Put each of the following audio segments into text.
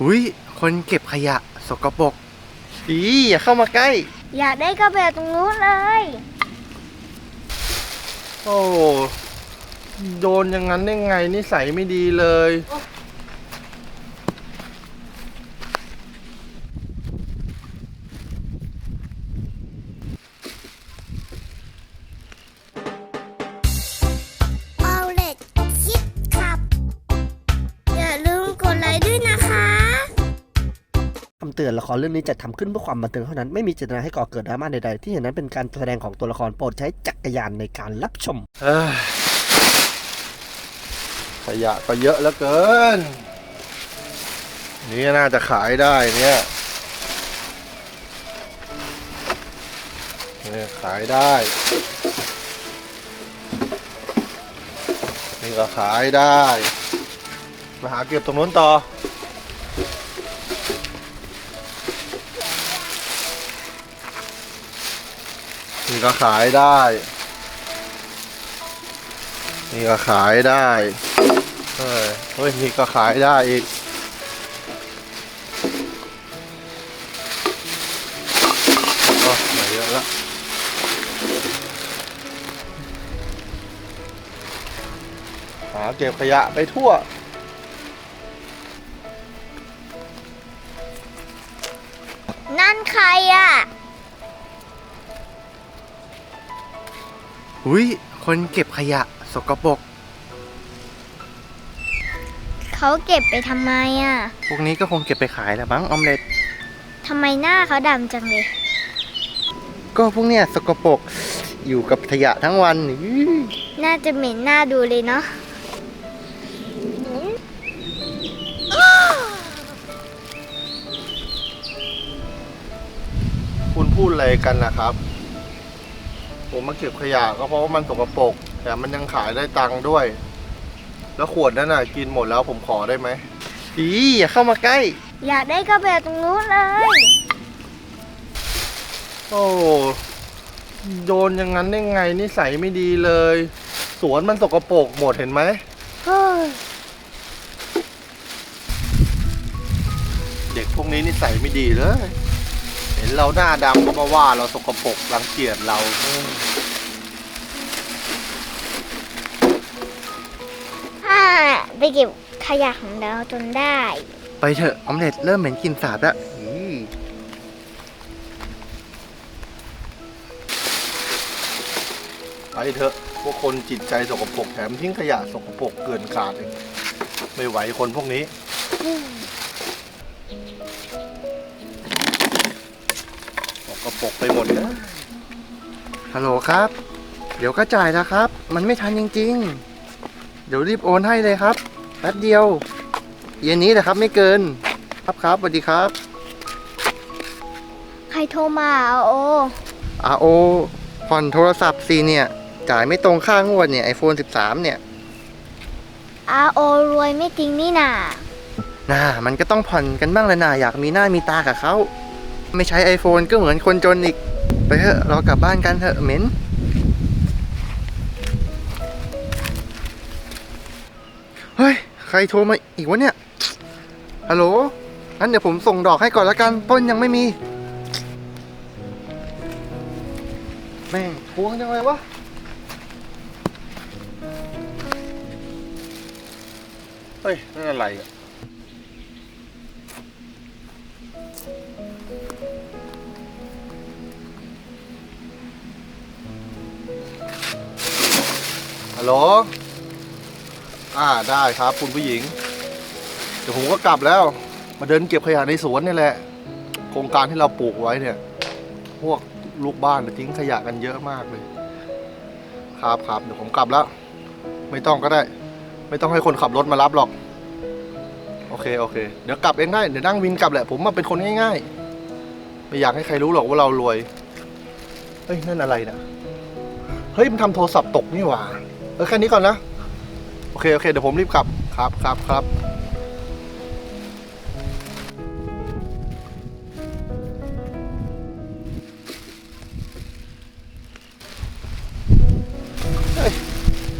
อุ้ยคนเก็บขยะสกปรกอีอย่าเข้ามาใกล้ อยากได้กระเบลตรงนู้นเลย โอ้โดนอย่างนั้นได้ไงนิสัยไม่ดีเลยเอำเตือนละครเรื่องนี้จัดทำขึ้นเพื่อความบันเทิงเท่านั้น ไม่มีเจตนาให้ก่อเกิดดราม่าใดๆ ที่เห็นนั้นเป็นการแสดงของตัวละครโปรดใช้จักรยานในการรับชม ขยะก็เยอะเหลือเกิน นี่น่าจะขายได้เนี่ยนี่ขายได้ นี่ก็ขายได้ มาหาเก็บตรงนู้นต่อ นี่ก็ขายได้ นี่ก็ขายได้เฮ้ยเฮ้ยนี่ก็ขายได้อีกโอ้มาเยอะแล้วหาเก็บขยะไปทั่วนั่นใครอะ อุ้ยคนเก็บขยะสกปรก เขาเก็บไปทำไมอะพวกนี้ก็คงเก็บไปขายแหละมั้งออมเล็ต ทำไมหน้าเขาดำจังเลย ก็พวกเนี้ยสกปรกอยู่กับขยะทั้งวันอื้อน่าจะเหม็นหน้าดูเลยเนาะคุณพูดอะไรกันนะครับ ผมมาเก็บขยะก็เพราะว่ามันสกปรกแต่มันยังขายได้ตังค์ด้วย แล้วขวดนั้นน่ะกินหมดแล้วผมขอได้ไหมอีอย่าเข้ามาใกล้ อยากได้กระเบลตรงนู้นเลย โอ้โดนอย่างนั้นได้ไงนิสัยไม่ดีเลย สวนมันสกปรกหมดเห็นไหมเฮ้ย เด็กพวกนี้นิสัยไม่ดีเลย เห็นเราหน้าดำก็มาว่าเราสกปรกรังเกียจเราเอออ่าไปเก็บขยะของเราจนได้ ไปเถอะออมเล็ตเริ่มเหม็นกลินสาบแล้วอีไปเถอะพวกคนจิตใจสกปรกแถมทิ้งขยะสกปรกเกินขาดเองไม่ไหวคนพวกนี้สก ปรกไปหมดนะฮัลโหลครับ เดี๋ยวก็จ่ายแล้วครับ มันไม่ทันจริง ๆ เดี๋ยวรีบโอนให้เลยครับแป๊บเดียว เย็นนี้แหละครับไม่เกิน ครับครับสวัสดีครับใครโทรมาอะโออาโอผ่อนโทรศัพท์สิเนี่ย จ่ายไม่ตรงค่างวดเนี่ย iPhone 13 เนี่ย อาโอรวยไม่จริงนี่นา น่ามันก็ต้องผ่อนกันบ้างแหละนะอยากมีหน้ามีตากับเขา ไม่ใช้ iPhone ก็เหมือนคนจนอีก ไปเถอะเรากลับบ้านกันเถอะเหม็นเฮ้ย ใครโทรมาอีกวะเนี่ย ฮัลโหลงั้นเดี๋ยวผมส่งดอกให้ก่อนละกัน ต้นยังไม่มี แม่งทวงจังเลยวะเฮ้ยนั่นอะไรอะ ฮัลโหล อ่าได้ครับคุณผู้หญิง เดี๋ยวผมก็กลับแล้ว มาเดินเก็บขยะในสวนนี่แหละ โครงการที่เราปลูกไว้เนี่ย พวกลูกบ้านเนี่ยทิ้งขยะกันเยอะมากเลย ครับครับเดี๋ยวผมกลับแล้ว ไม่ต้องก็ได้ ไม่ต้องให้คนขับรถมารับหรอก โอเคโอเค เดี๋ยวกลับเองได้ เดี๋ยวนั่งวินกลับแหละ ผมมาเป็นคนง่ายๆ ไม่อยากให้ใครรู้หรอกว่าเรารวย เฮ้ยนั่นอะไรนะเฮ้ยมันทำโทรศัพท์ตกนี่หว่า ออแค่นี้ก่อนนะ โอเค โอเค เดี๋ยวผมรีบกลับ ครับครับครับ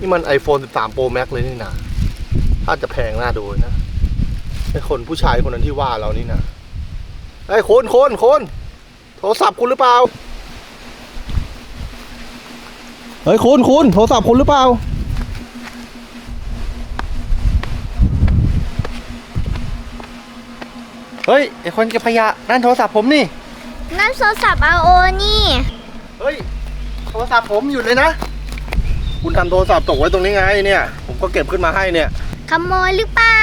นี่มัน iPhone 13 Pro Max เลยนี่นะถ้าจะแพงน่าดูนะไอ้คนผู้ชายคนนั้นที่ว่าเรานี่นะไอ้คนคนคนโทรศัพท์คุณหรือเปล่า เฮ้ยคุณคุณโทรศัพท์คุณหรือเปล่า เฮ้ยไอคนเก็บขยะนั่นโทรศัพท์ผมนี่ นั่นโทรศัพท์อาโอนี่ เฮ้ยโทรศัพท์ผมอยู่เลยนะ คุณทำโทรศัพท์ตกไว้ตรงนี้ไงเนี่ย ผมก็เก็บขึ้นมาให้เนี่ย ขโมยหรือเปล่า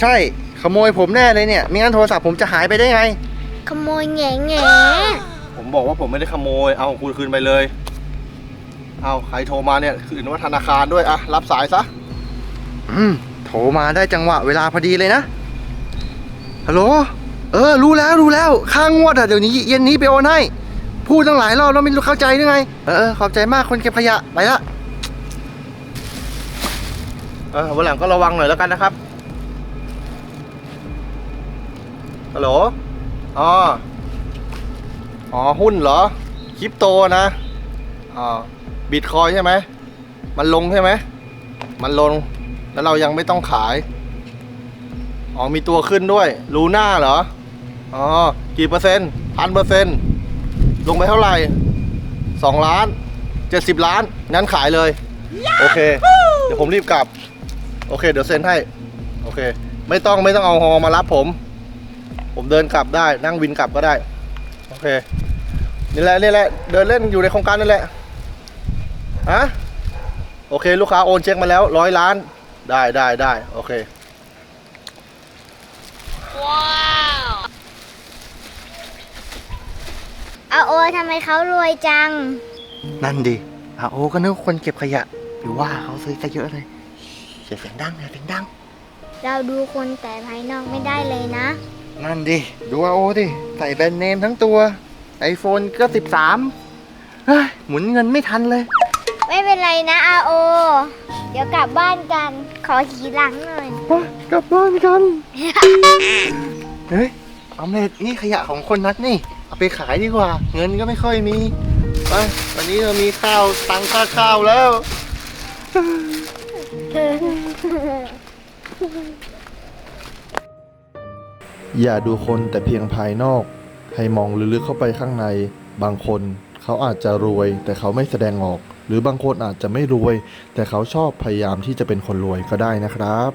ใช่ขโมยผมแน่เลยเนี่ยไม่งั้นโทรศัพท์ผมจะหายไปได้ไง ขโมยแง่แง่ผมบอกว่าผมไม่ได้ขโมย เอาของคุณคืนไปเลย เอาใครโทรมาเนี่ยคืนว่าธนาคารด้วยอะรับสายซะ อืมโทรมาได้จังหวะเวลาพอดีเลยนะ ฮัลโหล เออ รู้แล้วรู้แล้วค่างวดอะเดี๋ยวนี้เย็นนี้ไปโอนให้ พูดตั้งหลายรอบแล้วไม่รู้เข้าใจหรือไง เออเออขอบใจมากคนเก็บขยะไปละ เออวันหลังก็ระวังหน่อยแล้วกันนะครับ ฮัลโหล อ๋อ อ๋อ หุ้นเหรอ คริปโตนะ อ๋อ บิตคอยใช่ไหม มันลงใช่ไหม มันลง แล้วเรายังไม่ต้องขาย อ๋อมีตัวขึ้นด้วยลูน่าเหรอ อ๋อ กี่เปอร์เซ็นต์พันเปอร์เซ็นต์ลงไปเท่าไหร่สองล้านเจ็ดสิบล้านงั้นขายเลย โอเค เดี๋ยวผมรีบกลับ โอเค เดี๋ยวเซ็นให้ โอเค ไม่ต้องไม่ต้องเอาฮอมารับผม ผมเดินกลับได้ นั่งวินกลับก็ได้ โอเค นี่แหละนี่แหละ เดินเล่นอยู่ในโครงการนั่นแหละฮะโอเค ลูกค้าโอนเช็คมาแล้วร้อยล้าน ได้ได้ได้โอเค อาโอทำไมเขารวยจัง นั่นดิอะโอ้ก็นึกว่าคนเก็บขยะหรือว่าเขาซื้อซะเยอะเลยเสียเสียงดังอย่าเสียงดัง เราดูคนแต่ภายนอกไม่ได้เลยนะ นั่นดิ ดูอาโอดิใส่แบรนด์เนมทั้งตัว iPhone ก็ 13เฮ้ยหมุนเงินไม่ทันเลย ไม่เป็นไรนะอาโอ เดี๋ยวกลับบ้านกัน ขอขี่หลังหน่อยไป กลับบ้านกัน เฮ้ยเอาเมดนี่ขยะของคนนัดนี่ เอาไปขายดีกว่า เงินก็ไม่ค่อยมีไปวันนี้เรามีข้าวตังค่าข้าวแล้ว อย่าดูคนแต่เพียงภายนอก ให้มองลึกๆเข้าไปข้างใน บางคนเขาอาจจะรวยแต่เขาไม่แสดงออก หรือบางคนอาจจะไม่รวย แต่เขาชอบพยายามที่จะเป็นคนรวยก็ได้นะครับ